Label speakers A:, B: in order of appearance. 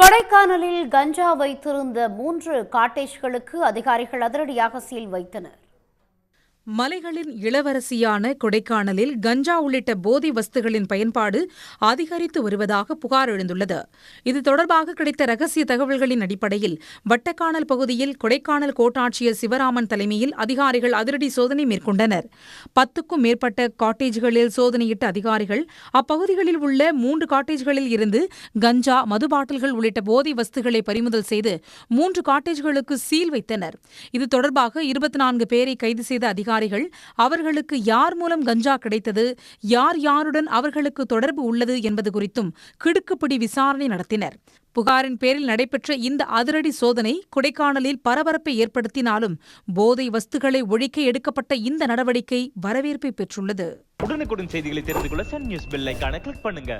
A: கொடைக்கானலில் கஞ்சா வைத்திருந்த மூன்று காட்டேஜ்களுக்கு அதிகாரிகள் அதிரடியாக சீல் வைத்தனர்.
B: மலைகளின் இளவரசியான கொடைக்கானலில் கஞ்சா உள்ளிட்ட போதை வஸ்துகளின் பயன்பாடு அதிகரித்து வருவதாக புகார் எழுந்துள்ளது. இது தொடர்பாக கிடைத்த ரகசிய தகவல்களின் அடிப்படையில் வட்டக்கானல் பகுதியில் கொடைக்கானல் கோட்டாட்சியர் சிவராமன் தலைமையில் அதிகாரிகள் அதிரடி சோதனை மேற்கொண்டனர். பத்துக்கும் மேற்பட்ட காட்டேஜ்களில் சோதனையிட்ட அதிகாரிகள் அப்பகுதிகளில் உள்ள மூன்று காட்டேஜ்களில் இருந்து கஞ்சா மது பாட்டில்கள் உள்ளிட்ட போதை வஸ்துகளை பறிமுதல் செய்து மூன்று காட்டேஜ்களுக்கு சீல் வைத்தனர். இது தொடர்பாக இருபத்தி நான்கு பேரை கைது செய்த அதிகாரி அதிகாரிகள் அவர்களுக்கு யார் மூலம் கஞ்சா கிடைத்தது யார் யாருடன் அவர்களுக்கு தொடர்பு உள்ளது என்பது குறித்தும் கிடுக்குப்பிடி விசாரணை நடத்தினர். புகாரின் பேரில் நடைபெற்ற இந்த அதிரடி சோதனை கொடைக்கானலில் பரபரப்பை ஏற்படுத்தினாலும் போதை வஸ்துகளை ஒழிக்க எடுக்கப்பட்ட இந்த நடவடிக்கை வரவேற்பை பெற்றுள்ளது.
C: உடனுக்குடன் செய்திகளை தெரிந்து கொள்ள சன் நியூஸ் பெல் ஐகானை கிளிக் பண்ணுங்க.